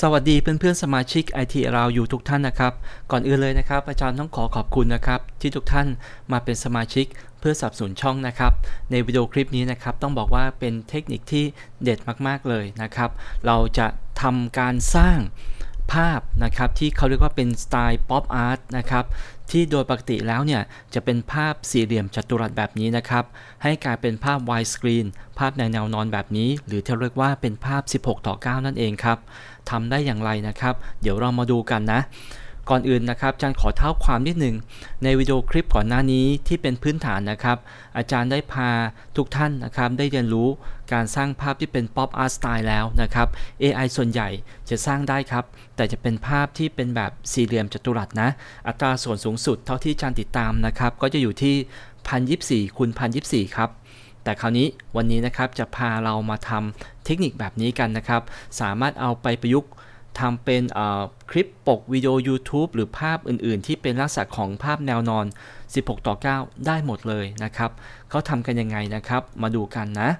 สวัสดีเพื่อนๆสมาชิก IT เราอยู่ทุกท่านนะครับ ก่อนอื่นเลยนะครับ อาจารย์ต้องขอขอบคุณนะครับ ที่ทุกท่านมาเป็นสมาชิกเพื่อสนับสนุนช่องนะครับ ในวิดีโอคลิปนี้นะครับ ต้องบอกว่าเป็นเทคนิคที่เด็ดมากๆเลยนะครับ เราจะทำการสร้าง ภาพนะครับที่เขาเรียกว่าเป็นสไตล์ป๊อปอาร์ตนะครับที่โดยปกติแล้วเนี่ยจะเป็นภาพสี่เหลี่ยมจัตุรัสแบบนี้นะครับ ให้กลายเป็นภาพไวสกรีนภาพในแนวนอนแบบนี้ หรือที่เรียกว่าเป็นภาพ 16 ต่อ 9 นั่นเองครับทำได้อย่างไรนะครับ เดี๋ยวเรามาดูกันนะ ก่อนอื่นนะครับอาจารย์ขอเท้าความนิดหนึ่งในวิดีโอคลิปก่อนหน้านี้ที่เป็นพื้นฐานนะครับ อาจารย์ได้พาทุกท่านนะครับได้เรียนรู้การสร้างภาพที่เป็น Pop Art Style แล้วนะครับ AI ส่วนใหญ่จะสร้างได้ครับ แต่จะเป็นภาพที่เป็นแบบสี่เหลี่ยมจัตุรัสนะ อัตราส่วนสูงสุดเท่าที่อาจารย์ติดตามนะครับ ก็จะอยู่ที่1,024คูณ1,024ครับแต่คราวนี้วันนี้นะครับจะพาเรามาทำเทคนิคแบบนี้กันนะครับ สามารถเอาไปประยุกต์ ทำเป็นคลิปปกวิดีโอ YouTube หรือภาพอื่นๆ ที่เป็นลักษณะของภาพแนวนอน 16 ต่อ 9 ได้หมดเลยนะครับเขาทำกันยังไงนะครับ มาดูกันนะ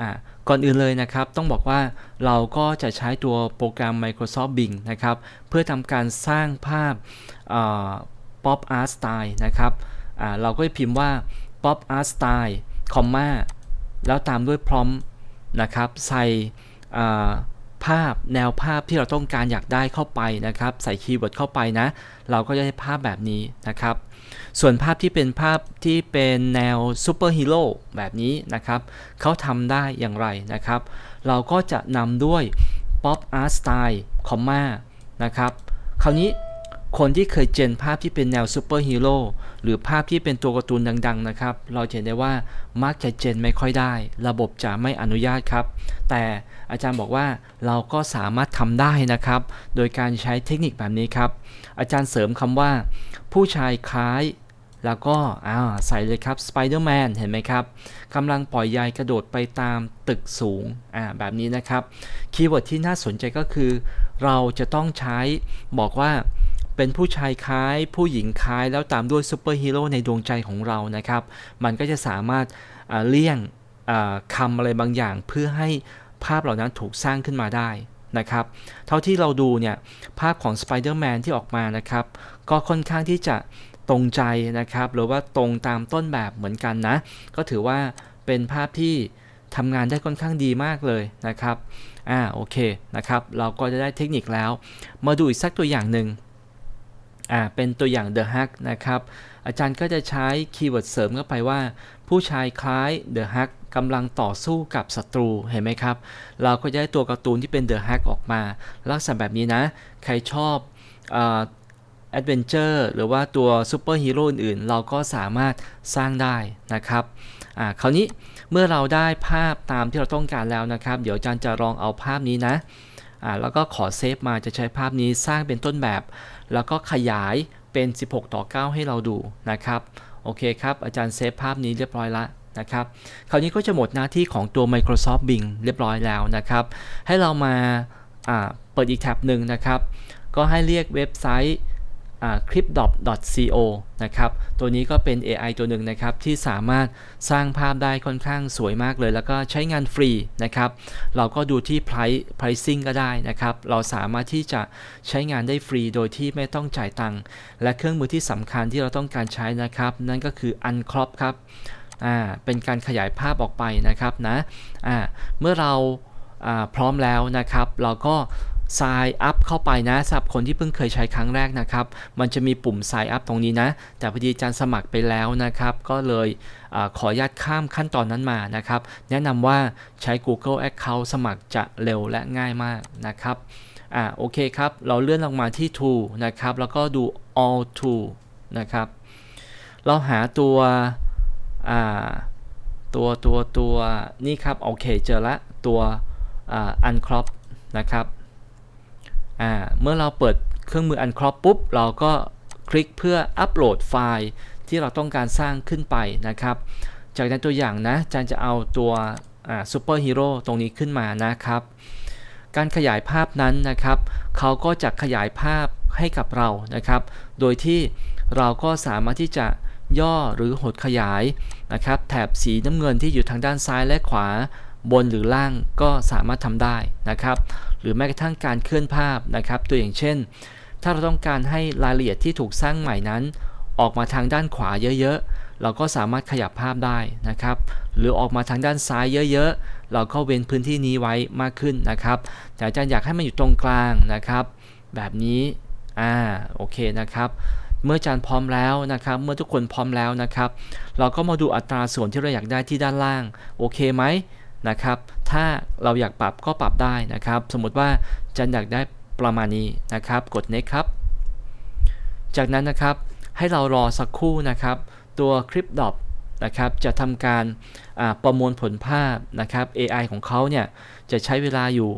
อ่าก่อนอื่นเลยนะครับ ต้องบอกว่าเราก็จะใช้ตัวโปรแกรม Microsoft Bing นะครับ เพื่อทำการสร้างภาพ Pop Art Style นะครับเราก็จะพิมพ์ว่า Pop Art Style คอมมาแล้วตามด้วยพร้อมนะครับ ใส่ ภาพแนวภาพที่เราต้องการอยากได้เข้าไปนะครับ ใส่คีย์เวิร์ดเข้าไปนะ เราก็จะได้ภาพแบบนี้นะครับ ส่วนภาพที่เป็นภาพที่เป็นแนวซูเปอร์ฮีโร่แบบนี้นะครับเขาทำได้อย่างไรนะครับ เราก็จะนำด้วย Pop Art Style คอมมานะครับ คราวนี้ คนที่เคยเจนภาพที่เป็นแนวซูเปอร์ฮีโร่หรือภาพที่เป็นตัวการ์ตูนดัง ๆ นะครับ เราเห็นได้ว่ามักจะเจนไม่ค่อยได้ ระบบจะไม่อนุญาตครับ แต่อาจารย์บอกว่าเราก็สามารถทำได้นะครับ โดยการใช้เทคนิคแบบนี้ครับ อาจารย์เสริมคำว่า ผู้ชายคล้ายแล้วก็อ้าวใส่เลยครับสไปเดอร์แมนเห็นไหมครับกำลังปล่อยยายกระโดดไปตามตึกสูงอ่าแบบนี้นะครับ คีย์เวิร์ดที่น่าสนใจก็คือ เราจะต้องใช้บอกว่า เป็นผู้ชายคล้ายผู้หญิงคล้าย แล้วตามด้วยซูเปอร์ฮีโร่ในดวงใจของเรานะครับ มันก็จะสามารถเลี่ยงคำอะไรบางอย่าง เพื่อให้ภาพเหล่านั้นถูกสร้างขึ้นมาได้นะครับ เท่าที่เราดูเนี่ยภาพของ Spider-Man ที่ออกมานะครับ ก็ค่อนข้างที่จะตรงใจนะครับ หรือว่าตรงตามต้นแบบเหมือนกันนะ ก็ถือว่าเป็นภาพที่ทำงานได้ค่อนข้างดีมากเลยนะครับ อ่า โอเคนะครับ เราก็จะได้เทคนิคแล้ว มาดูอีกสักตัวอย่างหนึ่ง อ่าเป็นตัวอย่าง The Hack นะครับ อาจารย์ก็จะใช้คีย์เวิร์ดเสริมเข้าไปว่า ผู้ชายคล้าย The Hack กำลังต่อสู้กับศัตรูเห็นไหมครับ เราก็จะได้ตัวการ์ตูนที่เป็น The Hack ออกมา ลักษณะแบบนี้นะ ใครชอบแอดเวนเจอร์หรือว่าตัวซูเปอร์ฮีโร่อื่นๆ เราก็สามารถสร้างได้นะครับอ่าคราวนี้เมื่อเราได้ภาพตามที่เราต้องการแล้วนะครับ เดี๋ยวอาจารย์จะลองเอาภาพนี้นะ อ่าแล้วก็ขอเซฟมาจะใช้ภาพนี้สร้างเป็นต้นแบบ แล้วก็ขยายเป็น 16 ต่อ 9 ให้เราดูนะครับ โอเคครับ อาจารย์เซฟภาพนี้เรียบร้อยละนะครับ คราวนี้ก็จะหมดหน้าที่ของตัว Microsoft Bing เรียบร้อยแล้วนะครับ ให้เรามาเปิดอีกแท็บหนึ่งนะครับ ก็ให้เรียกเว็บไซต์ clipdop.co นะครับ ตัวนี้ก็เป็น AI ตัวหนึ่งนะครับ ที่สามารถสร้างภาพได้ค่อนข้างสวยมากเลย แล้วก็ใช้งานฟรีนะครับ เราก็ดูที่ price pricing ก็ได้นะครับ เราสามารถที่จะใช้งานได้ฟรีโดยที่ไม่ต้องจ่ายตังค์ และเครื่องมือที่สำคัญที่เราต้องการใช้นะครับ นั่นก็คือ uncrop ครับ อ่า เป็นการขยายภาพออกไปนะครับนะ อ่า เมื่อเราพร้อมแล้วนะครับ เราก็ sign up เข้าไปนะสำหรับคนที่เพิ่งเคยใช้ครั้งแรกนะครับ มันจะมีปุ่ม sign up ตรงนี้นะ แต่พอดีอาจารย์สมัครไปแล้วนะครับ ก็เลยอขออนุญาตข้ามขั้นตอนนั้นมานะครับ แนะนำว่าใช้ Google Account สมัครจะเร็วและง่ายมากนะครับอ่าโอเคครับ เราเลื่อนลงมาที่ to นะครับ แล้วก็ดู all to นะครับ เราหาตัวอ่าตัวตัวตัวนี่ครับ โอเคเจอละตัวอ่า uncrop นะครับ อ่าเมื่อเราเปิดเครื่องมือ uncrop ปุ๊บ เราก็คลิกเพื่ออัปโหลดไฟล์ที่เราต้องการสร้างขึ้นไปนะครับ จากนั้นตัวอย่างนะจันจะเอาตัวซูเปอร์ฮีโร่ตรงนี้ขึ้นมานะครับ การขยายภาพนั้นนะครับ เขาก็จะขยายภาพให้กับเรานะครับ โดยที่เราก็สามารถที่จะย่อหรือหดขยายนะครับ แถบสีน้ำเงินที่อยู่ทางด้านซ้ายและขวา บนหรือล่างก็สามารถทำได้นะครับ หรือแม้กระทั่งการเคลื่อนภาพนะครับ ตัวอย่างเช่น ถ้าเราต้องการให้รายละเอียดที่ถูกสร้างใหม่นั้น ออกมาทางด้านขวาเยอะๆ เราก็สามารถขยับภาพได้นะครับ หรือออกมาทางด้านซ้ายเยอะๆ เราก็เว้นพื้นที่นี้ไว้มากขึ้นนะครับแต่อาจารย์อยากให้มันอยู่ตรงกลางนะครับ แบบนี้อ่าโอเคนะครับเมื่ออาจารย์พร้อมแล้วนะครับ เมื่อทุกคนพร้อมแล้วนะครับ เราก็มาดูอัตราส่วนที่เราอยากได้ที่ด้านล่าง โอเคไหม นะครับ ถ้าเราอยากปรับก็ปรับได้นะครับ สมมติว่าจารย์อยากได้ประมาณนี้นะครับ กด next ครับ จากนั้นนะครับให้เรารอสักครู่นะครับ ตัวคลิปดอ p นะครับ จะทำการประมวลผลภาพนะครับ AI ของเขาเนี่ยจะใช้เวลาอยู่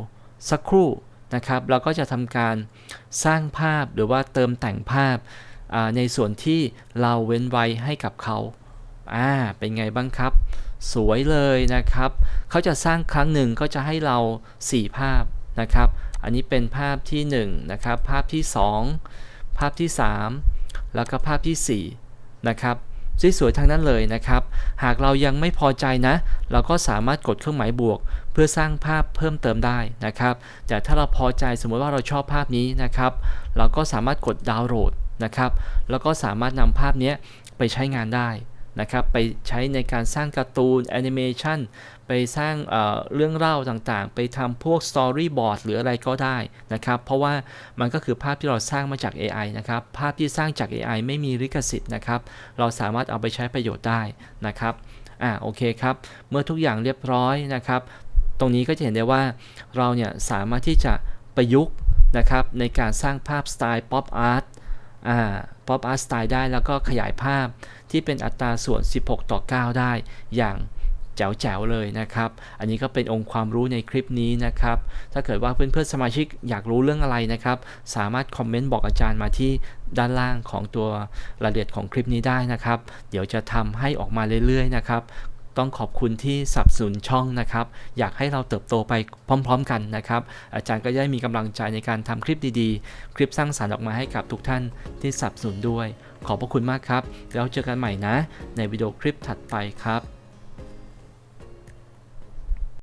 สักครู่นะครับแล้วก็จะทำการสร้างภาพหรือว่าเติมแต่งภาพในส่วนที่เราเว้นไว้ให้กับเขา อ่า เป็นไงบ้างครับ สวยเลยนะครับ เขาจะสร้างครั้งหนึ่งก็จะให้เรา 4 ภาพนะครับ อันนี้เป็นภาพที่1นะครับ ภาพที่ 2 ภาพที่ 3 แล้วก็ภาพที่4นะครับสวยๆทั้งนั้นเลยนะครับ หากเรายังไม่พอใจนะ เราก็สามารถกดเครื่องหมายบวก เพื่อสร้างภาพเพิ่มเติมได้นะครับ แต่ถ้าเราพอใจสมมติว่าเราชอบภาพนี้นะครับ เราก็สามารถกดดาวน์โหลดนะครับ แล้วก็สามารถนำภาพนี้ไปใช้งานได้ นะครับไปใช้ในการสร้างการ์ตูนแอนิเมชันไปสร้างเเรื่องเล่าต่างๆ ไปทำพวกสตอรี่บอร์ดหรืออะไรก็ได้นะครับเพราะว่ามันก็คือภาพที่เราสร้างมาจาก AI นะครับภาพที่สร้างจาก AI ไม่มีลิขสิทธิ์นะครับเราสามารถเอาไปใช้ประโยชน์ได้นะครับอ่าโอเคครับ เมื่อทุกอย่างเรียบร้อยนะครับ ตรงนี้ก็จะเห็นได้ว่าเราเนี่ยสามารถที่จะประยุกต์นะครับในการสร้างภาพสไตล์ป๊อปอาร์ต ป๊อปอาร์ตสไตล์ได้แล้วก็ขยายภาพที่เป็นอัตราส่วน 16 ต่อ 9 ได้อย่างแจ๋วๆเลยนะครับ อันนี้ก็เป็นองค์ความรู้ในคลิปนี้นะครับ ถ้าเกิดว่าเพื่อนๆสมาชิกอยากรู้เรื่องอะไรนะครับ สามารถคอมเมนต์บอกอาจารย์มาที่ด้านล่างของตัวรายละเอียดของคลิปนี้ได้นะครับ เดี๋ยวจะทำให้ออกมาเรื่อยๆนะครับ ต้องขอบคุณที่สนับสนุนช่องนะครับ อยากให้เราเติบโตไปพร้อม ๆ กันนะครับ อาจารย์ก็ได้มีกำลังใจในการทำคลิปดีๆ คลิปสร้างสารรค์ออกมาให้กับทุกท่านที่สนับสนุนด้วย ขอบพระคุณมากครับ แล้วเจอกันใหม่นะ ในวิดีโอคลิปถัดไปครับ